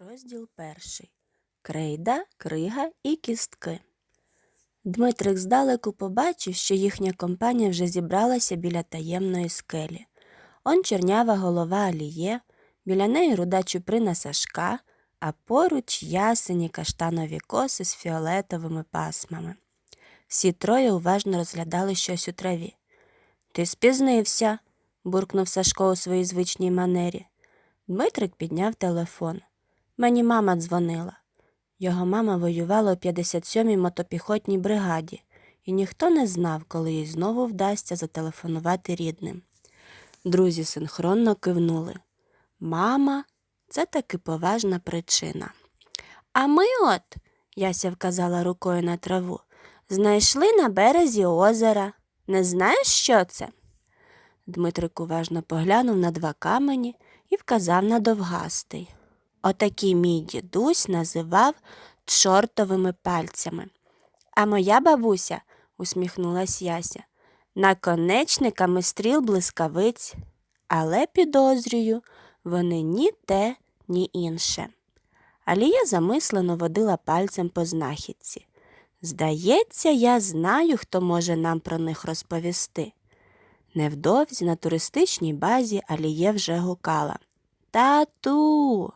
Розділ перший. Крейда, крига і кістки. Дмитрик здалеку побачив, що їхня компанія вже зібралася біля таємної скелі. Он чорнява голова Аліє, біля неї руда чуприна Сашка, а поруч ясені каштанові коси з фіолетовими пасмами. Всі троє уважно розглядали щось у траві. Ти спізнився, буркнув Сашко у своїй звичній манері. Дмитрик підняв телефон. Мені мама дзвонила. Його мама воювала у 57-й мотопіхотній бригаді, і ніхто не знав, коли їй знову вдасться зателефонувати рідним. Друзі синхронно кивнули. Мама це таки поважна причина. А ми от, Яся вказала рукою на траву, знайшли на березі озера. Не знаєш, що це? Дмитрик уважно поглянув на два камені і вказав на довгастий. Отакий мій дідусь називав чортовими пальцями. А моя бабуся, усміхнулась Яся, наконечниками стріл блискавиць, але підозрюю, вони ні те, ні інше. Алія замислено водила пальцем по знахідці. Здається, я знаю, хто може нам про них розповісти. Невдовзі на туристичній базі Аліє вже гукала. Тату.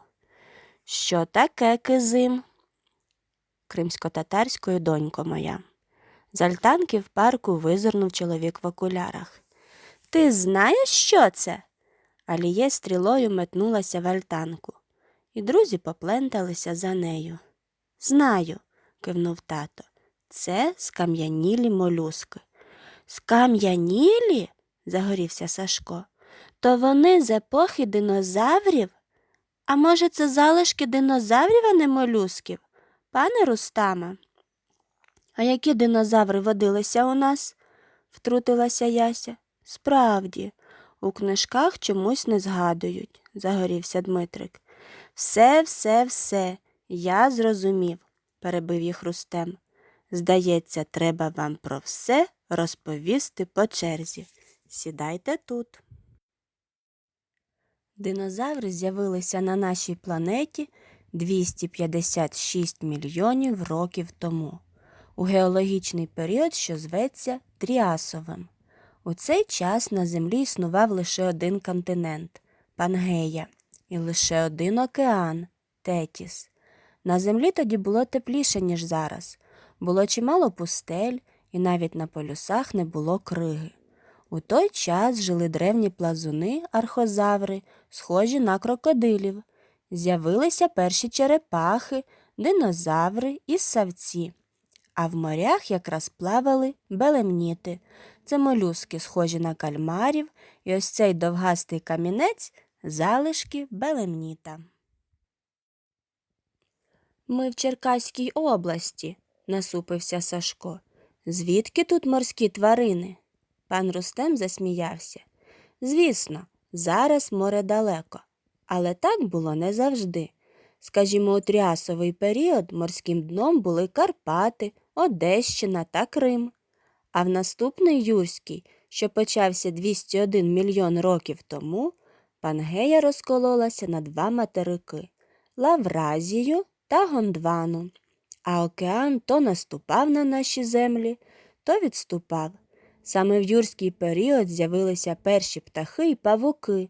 Що таке кизим? Кримсько-татарською донько моя. З альтанки в парку визирнув чоловік в окулярах. Ти знаєш, що це? Аліє стрілою метнулася в альтанку, і друзі попленталися за нею. Знаю, кивнув тато. Це скам'янілі молюски. Скам'янілі? загорівся Сашко. То вони з епохи динозаврів? А може, це залишки динозаврів, а не молюсків? Пане Рустаме? А які динозаври водилися у нас? втрутилася Яся. Справді, у книжках чомусь не згадують, загорівся Дмитрик. Все, все, все, я зрозумів, перебив їх Рустем. Здається, треба вам про все розповісти по черзі. Сідайте тут. Динозаври з'явилися на нашій планеті 256 мільйонів років тому, у геологічний період, що зветься Тріасовим. У цей час на Землі існував лише один континент Пангея, і лише один океан Тетіс. На землі тоді було тепліше, ніж зараз. Було чимало пустель, і навіть на полюсах не було криги. У той час жили древні плазуни, архозаври, схожі на крокодилів. З'явилися перші черепахи, динозаври і савці. А в морях якраз плавали белемніти. Це молюски, схожі на кальмарів, і ось цей довгастий камінець залишки белемніта. Ми в Черкаській області, насупився Сашко. Звідки тут морські тварини? Пан Рустем засміявся. Звісно, зараз море далеко, але так було не завжди. Скажімо, у тріасовий період морським дном були Карпати, Одещина та Крим. А в наступний Юрський, що почався 201 мільйон років тому, Пангея розкололася на два материки Лавразію та Гондвану. А океан то наступав на наші землі, то відступав. Саме в юрський період з'явилися перші птахи і павуки,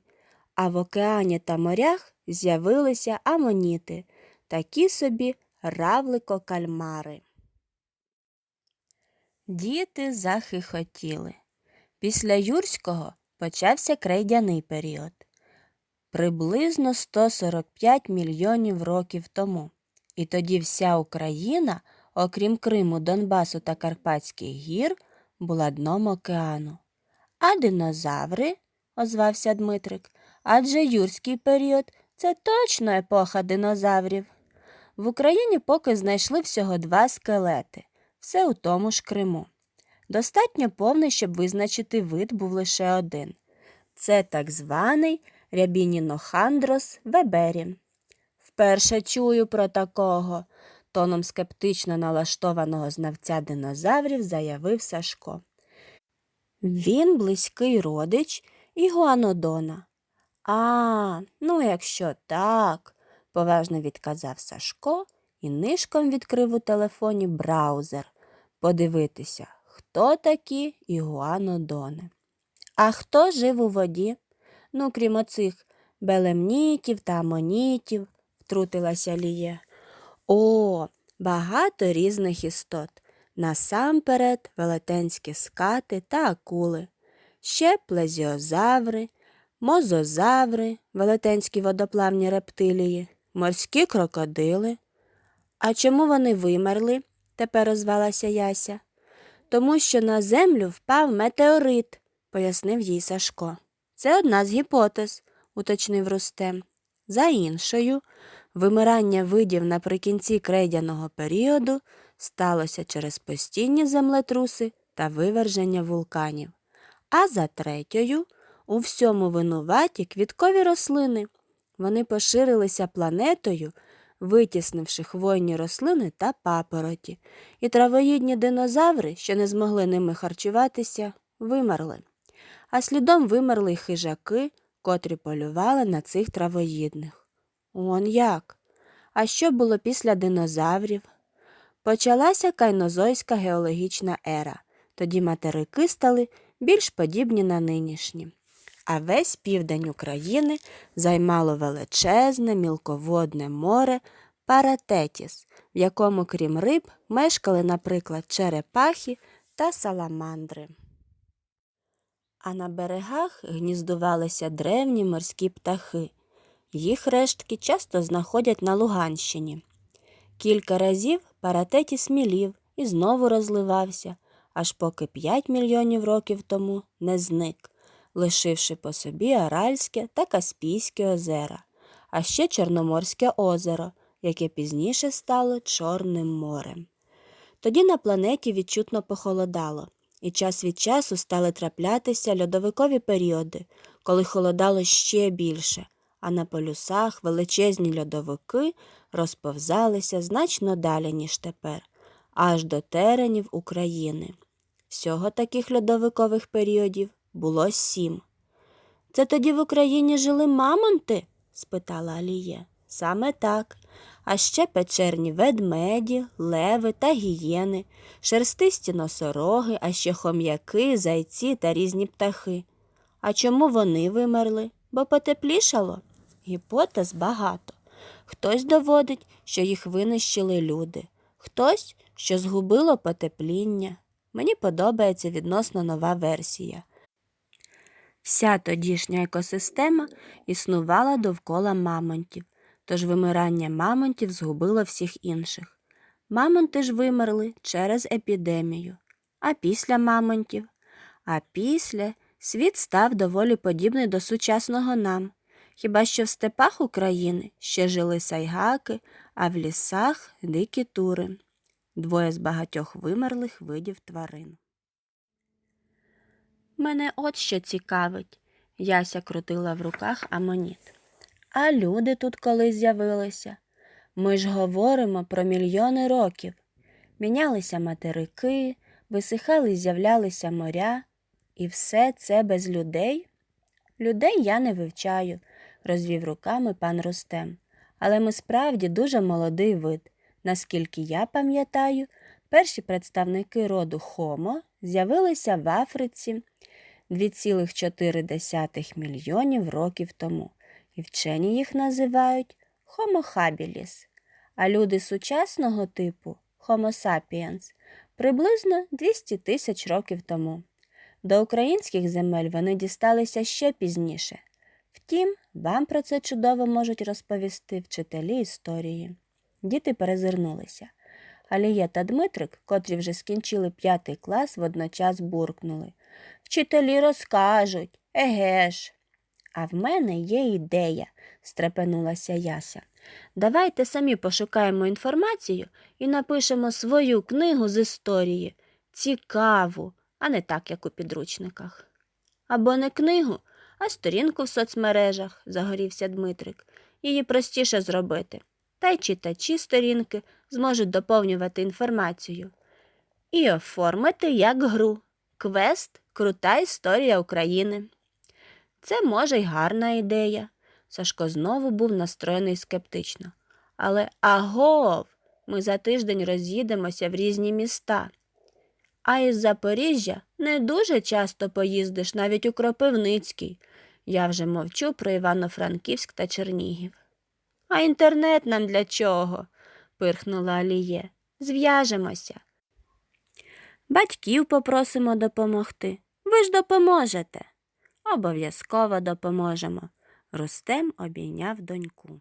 а в океані та морях з'явилися амоніти, такі собі равлико-кальмари. Діти захихотіли. Після юрського почався крейдяний період. Приблизно 145 мільйонів років тому. І тоді вся Україна, окрім Криму, Донбасу та Карпатських гір, була дном океану. А динозаври, озвався Дмитрик, адже юрський період це точно епоха динозаврів. В Україні поки знайшли всього два скелети, все у тому ж Криму. Достатньо повний, щоб визначити вид був лише один. Це так званий рябінінохандрос вебері. Вперше чую про такого, тоном скептично налаштованого знавця динозаврів заявив Сашко. Він близький родич Ігуанодона. А, ну якщо так, поважно відказав Сашко і нишком відкрив у телефоні браузер подивитися, хто такі ігуанодони. А хто жив у воді? Ну, крім оцих белемнітів та амонітів, втрутилася Ліє. О, багато різних істот. Насамперед велетенські скати та акули, ще плезіозаври, мозозаври, велетенські водоплавні рептилії, морські крокодили. А чому вони вимерли? тепер озвалася Яся. Тому що на землю впав метеорит, пояснив їй Сашко. Це одна з гіпотез, уточнив Рустем. За іншою, вимирання видів наприкінці крейдяного періоду сталося через постійні землетруси та виверження вулканів. А за третьою, у всьому винуваті квіткові рослини. Вони поширилися планетою, витіснивши хвойні рослини та папороті, і травоїдні динозаври, що не змогли ними харчуватися, вимерли. А слідом вимерли й хижаки, котрі полювали на цих травоїдних. Он як? А що було після динозаврів? Почалася кайнозойська геологічна ера. Тоді материки стали більш подібні на нинішні. А весь південь України займало величезне мілководне море Паратетіс, в якому, крім риб, мешкали, наприклад, черепахи та саламандри. А на берегах гніздувалися древні морські птахи. Їх рештки часто знаходять на Луганщині. Кілька разів Паратетіс мілів і знову розливався, аж поки 5 мільйонів років тому не зник, лишивши по собі Аральське та Каспійське озера, а ще Чорноморське озеро, яке пізніше стало Чорним морем. Тоді на планеті відчутно похолодало, і час від часу стали траплятися льодовикові періоди, коли холодало ще більше, а на полюсах величезні льодовики розповзалися значно далі, ніж тепер, аж до теренів України. Всього таких льодовикових періодів було сім. Це тоді в Україні жили мамонти? спитала Аліє. Саме так. А ще печерні ведмеді, леви та гієни, шерстисті носороги, а ще хом'яки, зайці та різні птахи. А чому вони вимерли? Бо потеплішало? Гіпотез багато. Хтось доводить, що їх винищили люди, хтось, що згубило потепління. Мені подобається відносно нова версія. Вся тодішня екосистема існувала довкола мамонтів, тож вимирання мамонтів згубило всіх інших. Мамонти ж вимерли через епідемію. А після мамонтів, а після світ став доволі подібний до сучасного нам. Хіба що в степах України ще жили сайгаки, а в лісах дикі тури, двоє з багатьох вимерлих видів тварин. Мене от що цікавить, Яся крутила в руках амоніт. А люди тут коли з'явилися? Ми ж говоримо про мільйони років. Мінялися материки, висихали, з'являлися моря, і все це без людей? Людей я не вивчаю, розвів руками пан Рустем. Але ми справді дуже молодий вид. Наскільки я пам'ятаю, перші представники роду Хомо з'явилися в Африці 2,4 мільйонів років тому, і вчені їх називають Homo habilis, а люди сучасного типу Homo sapiens приблизно 200 тисяч років тому. До українських земель вони дісталися ще пізніше. Втім, вам про це чудово можуть розповісти вчителі історії. Діти перезирнулися. Алія та Дмитрик, котрі вже скінчили п'ятий клас, водночас буркнули. Вчителі розкажуть, еге ж. А в мене є ідея, стрепенулася Яся. Давайте самі пошукаємо інформацію і напишемо свою книгу з історії. Цікаву, а не так, як у підручниках. Або не книгу, а сторінку в соцмережах, загорівся Дмитрик. Її простіше зробити. Та й читачі сторінки зможуть доповнювати інформацію. І оформити як гру. Квест Крута історія України. Це може й гарна ідея. Сашко знову був настроєний скептично. Але агов, ми за тиждень роз'їдемося в різні міста. А із Запоріжжя не дуже часто поїздиш навіть у Кропивницький. Я вже мовчу про Івано-Франківськ та Чернігів. А інтернет нам для чого? пирхнула Аліє. Зв'яжемося. Батьків попросимо допомогти. Ви ж допоможете. Обов'язково допоможемо. Рустем обійняв доньку.